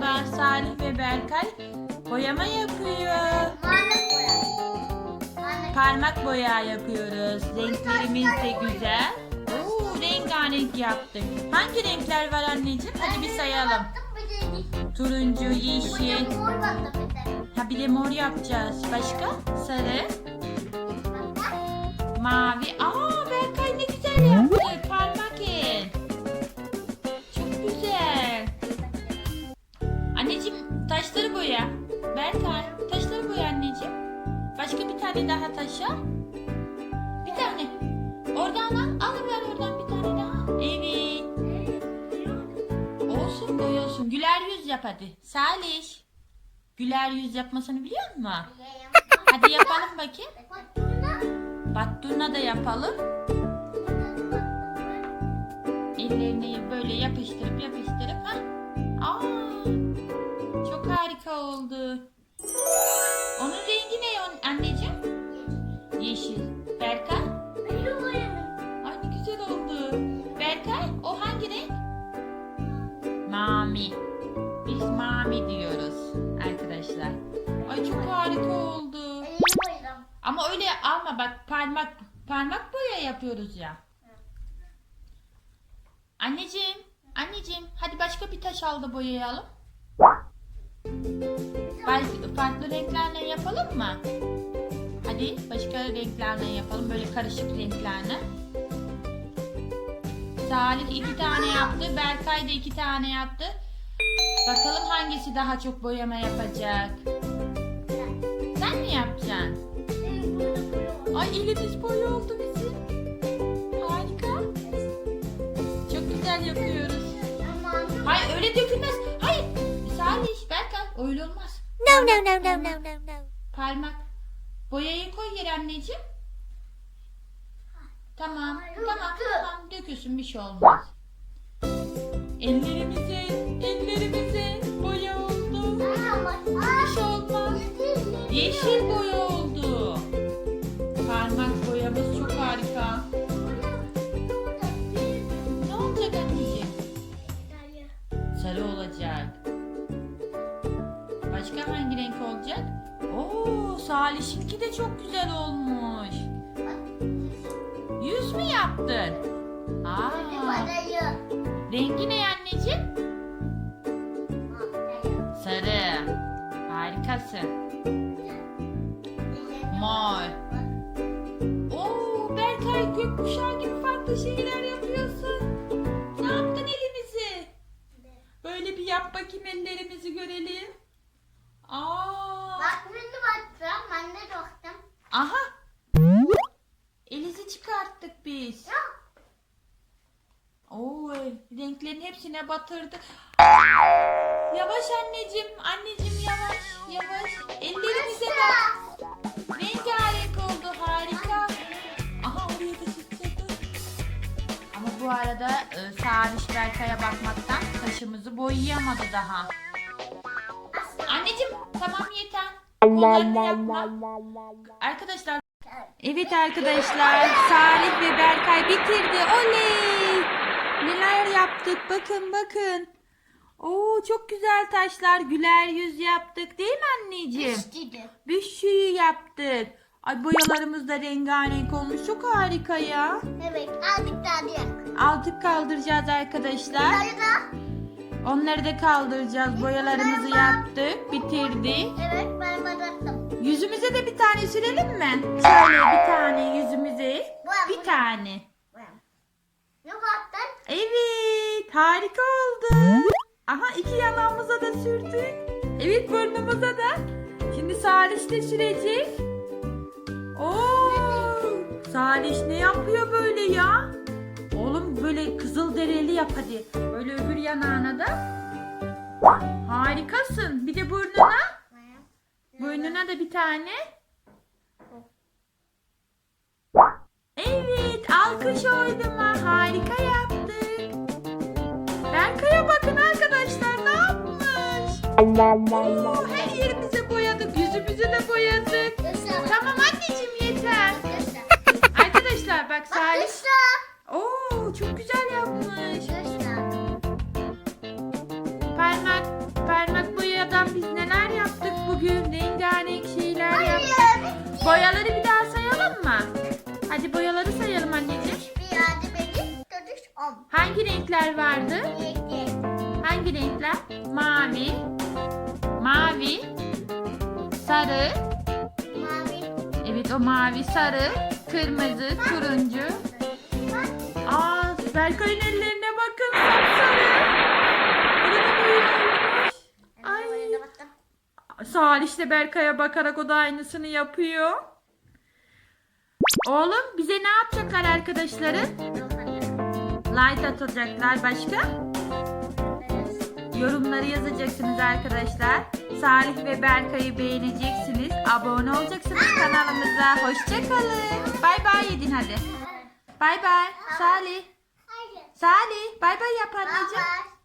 Merhaba Salih ve Berkay boyama yapıyor. Parmak boya. Parmak. Boya yapıyoruz. Renklerimiz de güzel. Oo, rengarenk yaptık. Hangi renkler var anneciğim? Hadi bir sayalım. Turuncu, yeşil. Ha bir de mor yapacağız. Başka? Sarı, mavi. Bir daha taşa. Bir tane. Oradan al. Alıver oradan bir tane daha. Evet. Olsun boy olsun. Güler yüz yap hadi. Salih. Güler yüz yapmasını biliyor musun? Hadi yapalım bakayım. Battuna da yapalım. Ellerini böyle yapıştırıp yapıştırıp ha. Aa! Çok harika oldu. Ama öyle alma bak parmak parmak boya yapıyoruz ya. Anneciğim, anneciğim hadi başka bir taş al da boyayalım. Başka, farklı renklerle yapalım mı? Hadi başka renklerle yapalım böyle karışık renklerle. Salih iki tane yaptı, Berkay da iki tane yaptı. Bakalım hangisi daha çok boyama yapacak? Yapacaksın? Ay elimiz boy oldu bizim. Harika. Çok güzel yapıyoruz. Hayır öyle dökülmez. Hayır. Salih, Berkay öyle olmaz. No, no, no, no, no, no, no. Parmak. Boyayı koy yere anneciğim. Tamam, tamam, tamam. Dökülsün bir şey olmaz. Ellerimize, ellerimize Yeşil boya oldu. Parmak boyamız çok harika. Ne olacak anneciğim? Sarı olacak. Başka hangi renk olacak? Oo, Salih'inki de çok güzel olmuş. Yüz mü yaptın? Aa, rengi ne anneciğim? Sarı. Harikasın. Mor. Oo, Berkay gökkuşağı gibi farklı şeyler yapıyorsun. Ne yaptın elimizi? Böyle bir yap bakayım ellerimizi görelim. Aa. Bak şimdi baktım. Ben de baktım. Aha. Elizi çıkarttık biz. Yok. Oo, renklerin hepsine batırdık. Yavaş anneciğim, anneciğim yavaş, yavaş. Ellerimize bak. Bu arada e, Salih Berkay'a bakmaktan taşımızı boyayamadı daha. Anneciğim tamam yeter. Kollarını yapma. Arkadaşlar Evet arkadaşlar Salih ve Berkay bitirdi. Oley! Neler yaptık bakın bakın. Oo çok güzel taşlar güler yüz yaptık değil mi anneciğim? İstedi. Bir şey yaptık. Ay boyalarımız da rengarenk olmuş. Çok harika ya. Evet. Aldık da diyor. Altık kaldıracağız arkadaşlar. Sarı da. Onları da kaldıracağız. Boyalarımızı yaptık. Bitirdik. Evet ben bıraktım. Yüzümüze de bir tane sürelim mi? Şöyle bir tane yüzümüze. Bir tane. Ne baktın? Evet, harika oldu. Aha iki yanağımıza da sürdük. Evet burnumuza da. Şimdi Salih de sürecek. Salih ne yapıyor böyle ya? Oğlum böyle kızıl dereli yap hadi. Böyle öbür yanağına da. Harikasın. Bir de burnuna. Burnuna da bir tane. Evet, alkış oynama. Harika yaptık. Berkay'a bakın arkadaşlar ne yapmış? Oo, her yerimize boyadık, yüzümüzü de boyadık. Tamam anneciğim yeter bak Salih. Oo çok güzel yapmış. Parmak parmak boyadan biz neler yaptık bugün? Rengarenk şeyler yaptık. Bitti. Boyaları bir daha sayalım mı? Hadi boyaları sayalım anneciğim. Hangi renkler vardı? Hangi renkler? Mavi, mavi, sarı. Mavi. Evet o mavi, sarı kırmızı, turuncu. Aa, Berkay'ın ellerine bakın sapsarı. Olmuş. Ay. Salih de Berkay'a bakarak o da aynısını yapıyor. Oğlum bize ne yapacaklar arkadaşların? Like atacaklar başka? Yorumları yazacaksınız arkadaşlar. Salih ve Berkay'ı beğeneceksiniz. Abone olacaksınız kanalımıza. Hoşçakalın. Bay bay yedin hadi. Bay bay. Salih. Salih. Bay bay yap anneciğim.